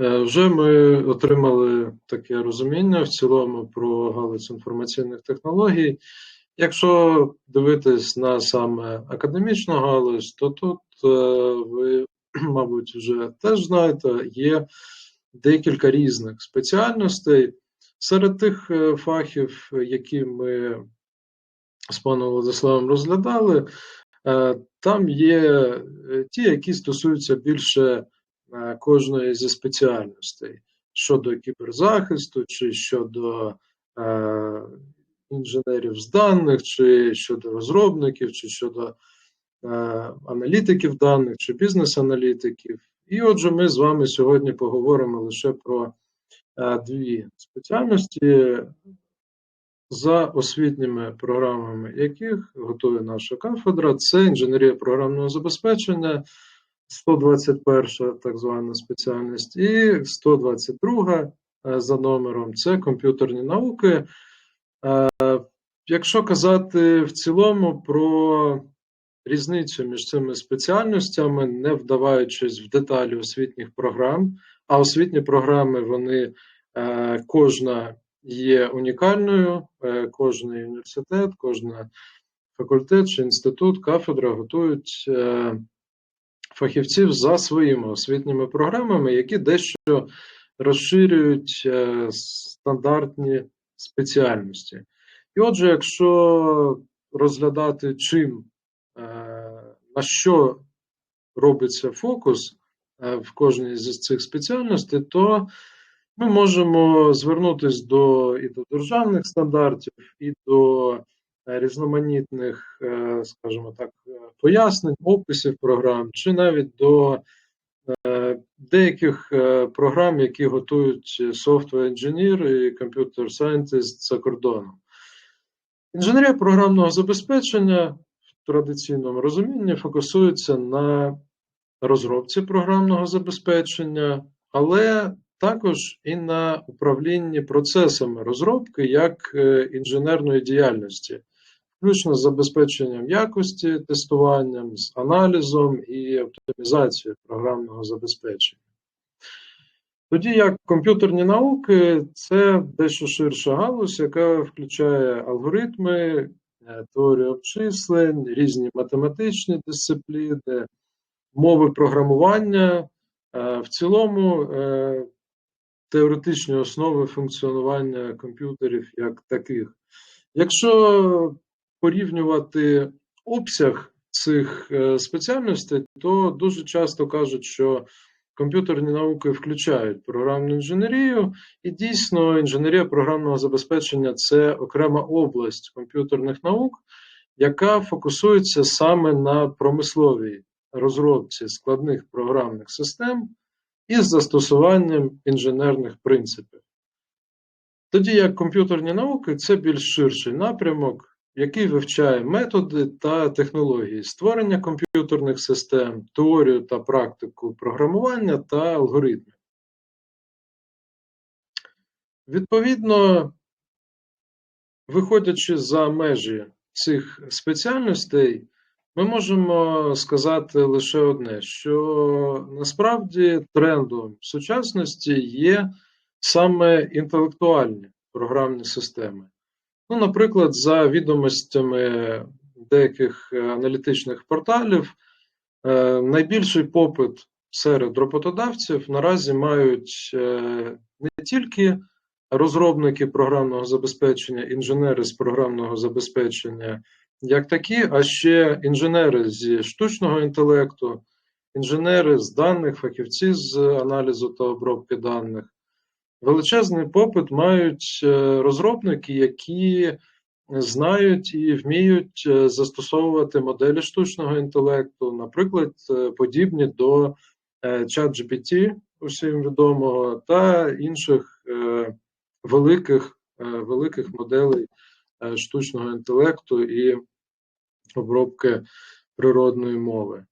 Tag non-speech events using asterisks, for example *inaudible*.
Е, Вже ми отримали таке розуміння в цілому про галузь інформаційних технологій. Якщо дивитись на саме академічну галузь, то тут е, ви, *clears throat* мабуть, вже теж знаєте, є декілька різних спеціальностей. Серед тих е, фахів, які ми з паном Владиславом розглядали, там є ті, які стосуються більше кожної зі спеціальностей щодо кіберзахисту, чи щодо е, інженерів з даних, чи щодо розробників, чи щодо е, аналітиків даних, чи бізнес-аналітиків. І отже, ми з вами сьогодні поговоримо лише про е, дві спеціальності, за освітніми програмами яких готує наша кафедра. Це інженерія програмного забезпечення, 121 так звана спеціальність, і 122 е, за номером це комп'ютерні науки. Е, Якщо казати в цілому про різницю між цими спеціальностями, не вдаваючись в деталі освітніх програм, а освітні програми вони е, кожна є унікальною, кожний університет, кожен факультет чи інститут, кафедра готують фахівців за своїми освітніми програмами, які дещо розширюють е, стандартні спеціальності. І отже, якщо розглядати чим, е, на що робиться фокус е, в кожній з цих спеціальностей, то ми можемо звернутися до і до державних стандартів, і до різноманітних, скажімо так, пояснень, описів програм, чи навіть до деяких програм, які готують software інженери і computer scientist за кордоном. Інженерія програмного забезпечення в традиційному розумінні фокусується на розробці програмного забезпечення, але також і на управлінні процесами розробки як е, інженерної діяльності, включно з забезпеченням якості, тестуванням, з аналізом і оптимізацією програмного забезпечення. Тоді як комп'ютерні науки це дещо ширша галузь, яка включає алгоритми, е, теорію обчислень, різні математичні дисципліни, мови програмування, е, в цілому е, теоретичні основи функціонування комп'ютерів як таких. Якщо порівнювати обсяг цих спеціальностей, то дуже часто кажуть, що комп'ютерні науки включають програмну інженерію, і дійсно інженерія програмного забезпечення це окрема область комп'ютерних наук, яка фокусується саме на промисловій розробці складних програмних систем із застосуванням інженерних принципів. Тоді як комп'ютерні науки це більш ширший напрямок, який вивчає методи та технології створення комп'ютерних систем, теорію та практику програмування та алгоритмів. Відповідно, виходячи за межі цих спеціальностей, ми можемо сказати лише одне: що насправді трендом сучасності є саме інтелектуальні програмні системи. Ну, Наприклад, за відомостями деяких е, аналітичних порталів, е, найбільший попит серед роботодавців наразі мають е, не тільки розробники програмного забезпечення, інженери з програмного забезпечення, як такі, а ще інженери зі штучного інтелекту, інженери з даних, фахівці з аналізу та обробки даних. Величезний попит мають е, розробники, які знають і вміють е, застосовувати моделі штучного інтелекту, наприклад, е, подібні до ChatGPT, усім відомого, та інших великих, великих моделей штучного інтелекту і обробки природної мови.